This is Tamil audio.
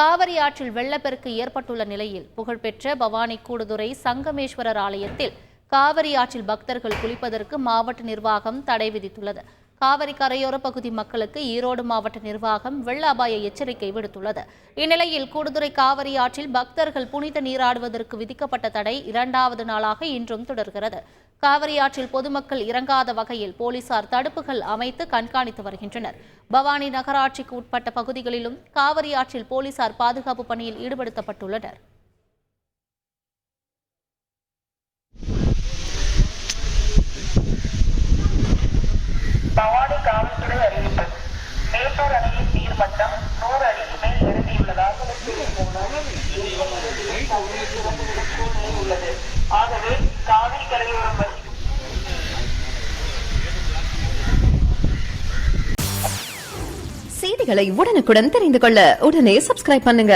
காவிரி ஆற்றில் வெள்ளப்பெருக்கு ஏற்பட்டுள்ள நிலையில் புகழ்பெற்ற பவானி கூடுதுறை சங்கமேஸ்வரர் ஆலயத்தில் காவிரி ஆற்றில் பக்தர்கள் குளிப்பதற்கு மாவட்ட நிர்வாகம் தடை விதித்துள்ளது. காவிரி கரையோர பகுதி மக்களுக்கு ஈரோடு மாவட்ட நிர்வாகம் வெள்ள அபாய எச்சரிக்கை விடுத்துள்ளது. இந்நிலையில் கூடுதுறை காவிரி ஆற்றில் பக்தர்கள் புனித நீராடுவதற்கு விதிக்கப்பட்ட தடை இரண்டாவது நாளாக இன்றும் தொடர்கிறது. காவிரி ஆற்றில் பொதுமக்கள் இறங்காத வகையில் போலீசார் தடுப்புகள் அமைத்து கண்காணித்து வருகின்றனர். பவானி நகராட்சிக்கு உட்பட்ட பகுதிகளிலும் காவிரி ஆற்றில் போலீசார் பாதுகாப்பு பணியில் ஈடுபடுத்தப்பட்டுள்ளனர். பவானி காவல்துறை அறிவிப்பு. மேட்டூர் அணையின் நீர்மட்டம் நூறு அடிக்கு மேல் நிரம்பியுள்ளதாக உள்ளது ஆகவே காவிரி கரையோரம் செய்திகளை உடனுக்குடன் தெரிந்து கொள்ள உடனே சப்ஸ்கிரைப் பண்ணுங்க.